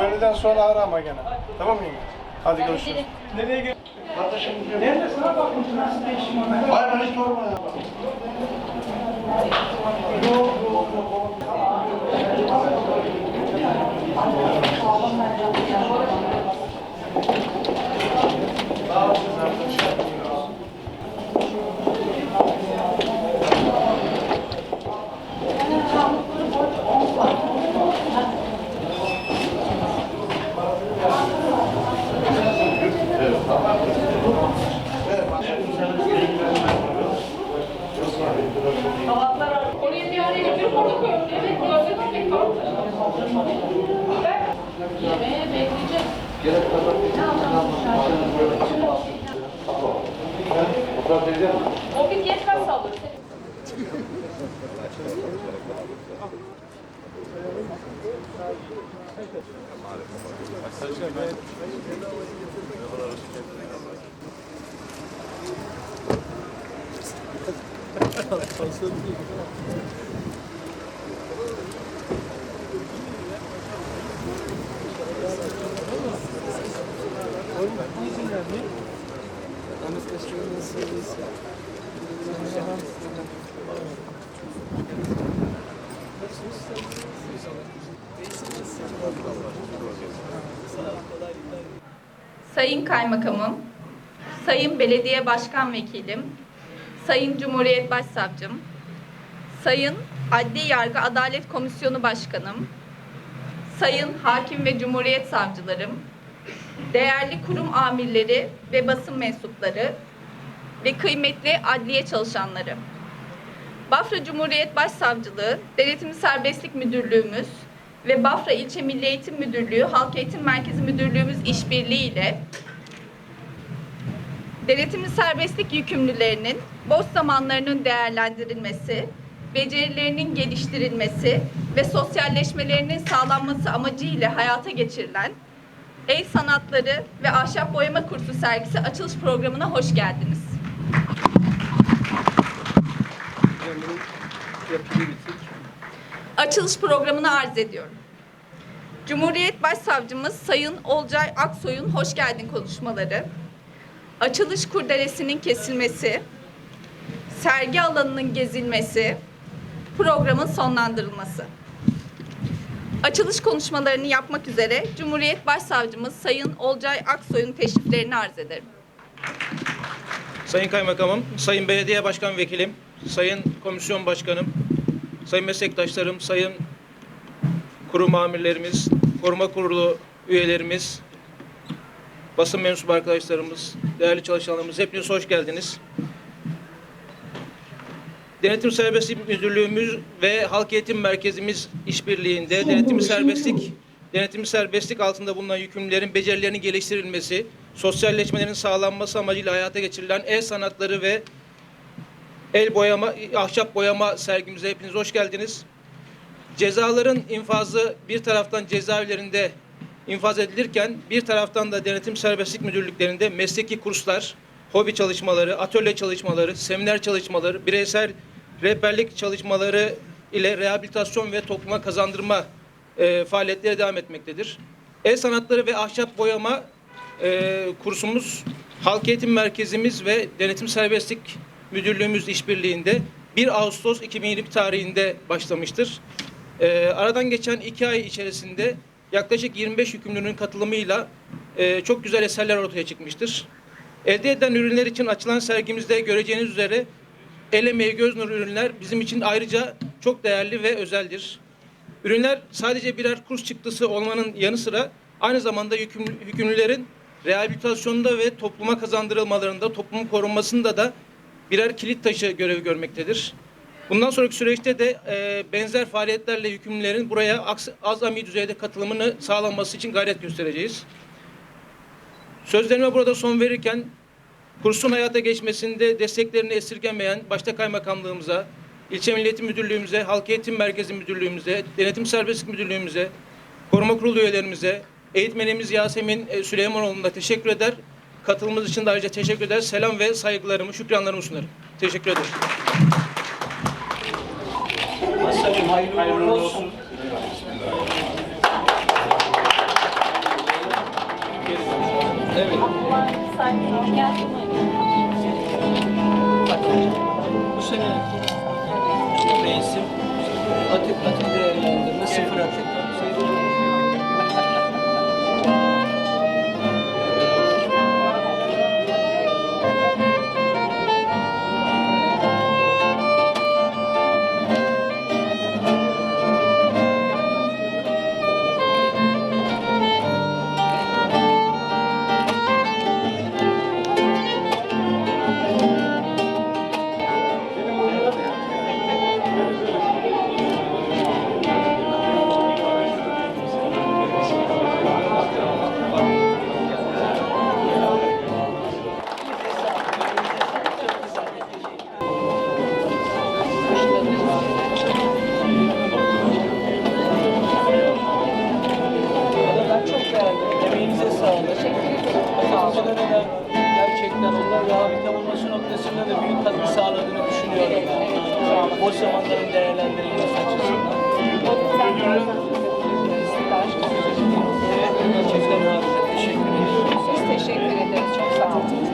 Öğleden sonra ara ama gene. Tamam mı yenge? Hadi görüşürüz. Hayır ben hiç sorma ya. Oraya Yemeğe bekleyeceğiz. O bir yetmez saldırı. Sayın Kaymakamım, Sayın Belediye Başkan Vekilim, Sayın Cumhuriyet Başsavcım, Sayın Adli Yargı Adalet Komisyonu Başkanım, Sayın Hakim ve Cumhuriyet Savcılarım, değerli kurum amirleri ve basın mensupları ve kıymetli adliye çalışanları. Bafra Cumhuriyet Başsavcılığı, Denetimli Serbestlik Müdürlüğümüz ve Bafra İlçe Milli Eğitim Müdürlüğü Halk Eğitim Merkezi Müdürlüğümüz işbirliğiyle denetimli serbestlik yükümlülerinin boş zamanlarının değerlendirilmesi, becerilerinin geliştirilmesi ve sosyalleşmelerinin sağlanması amacıyla hayata geçirilen El Sanatları ve Ahşap Boyama Kursu sergisi açılış programına hoş geldiniz. Açılış programını arz ediyorum. Cumhuriyet Başsavcımız Sayın Olcay Aksoy'un hoş geldin konuşmaları, açılış kurdelesinin kesilmesi, sergi alanının gezilmesi, programın sonlandırılması. Açılış konuşmalarını yapmak üzere Cumhuriyet Başsavcımız Sayın Olcay Aksoy'un teşriflerini arz ederim. Sayın Kaymakamım, Sayın Belediye Başkan Vekilim, Sayın Komisyon Başkanım, Sayın meslektaşlarım, Sayın kurum amirlerimiz, koruma kurulu üyelerimiz, basın mensubu arkadaşlarımız, değerli çalışanlarımız hepiniz hoş geldiniz. Denetim Serbestlik Müdürlüğümüz ve Halk Eğitim Merkezimiz işbirliğinde denetim serbestlik denetim serbestlik altında bulunan yükümlülerin becerilerinin geliştirilmesi, sosyalleşmelerin sağlanması amacıyla hayata geçirilen el sanatları ve el boyama, ahşap boyama sergimize hepiniz hoş geldiniz. Cezaların infazı bir taraftan cezaevlerinde infaz edilirken bir taraftan da denetim serbestlik müdürlüklerinde mesleki kurslar, hobi çalışmaları, atölye çalışmaları, seminer çalışmaları, bireysel rehberlik çalışmaları ile rehabilitasyon ve topluma kazandırma e, faaliyetleri devam etmektedir. El sanatları ve ahşap boyama e, kursumuz Halk Eğitim Merkezimiz ve Denetim Serbestlik Müdürlüğümüz işbirliğinde 1 Ağustos 2020 tarihinde başlamıştır. E, aradan geçen iki ay içerisinde yaklaşık 25 yükümlünün katılımıyla e, çok güzel eserler ortaya çıkmıştır. Elde edilen ürünler için açılan sergimizde göreceğiniz üzere el göz nuru ürünler bizim için ayrıca çok değerli ve özeldir. Ürünler sadece birer kurs çıktısı olmanın yanı sıra aynı zamanda yükümlü, yükümlülerin rehabilitasyonunda ve topluma kazandırılmalarında, toplumun korunmasında da birer kilit taşı görevi görmektedir. Bundan sonraki süreçte de e, benzer faaliyetlerle yükümlülerin buraya azami düzeyde katılımını sağlanması için gayret göstereceğiz. Sözlerime burada son verirken Kursun hayata geçmesinde desteklerini esirgemeyen başta kaymakamlığımıza, ilçe milliyeti müdürlüğümüze, halk eğitim merkezi müdürlüğümüze, denetim serbestlik müdürlüğümüze, koruma kurulu üyelerimize, eğitmenimiz Yasemin e, Süleymanoğlu'na teşekkür eder. Katılımınız için de ayrıca teşekkür eder. Selam ve saygılarımı, şükranlarımı sunarım. Teşekkür ederim. Başkanım hayırlı, hayırlı olsun. olsun. Evet. Bu sene reisim atık atık değerlendirme sıfır atık. da büyük katkı sağladığını düşünüyorum. Boş zamanların değerlendirilmesi açısından. Gerçekten harika. Teşekkür ederim. Teşekkür ederiz. Çok sağ olun.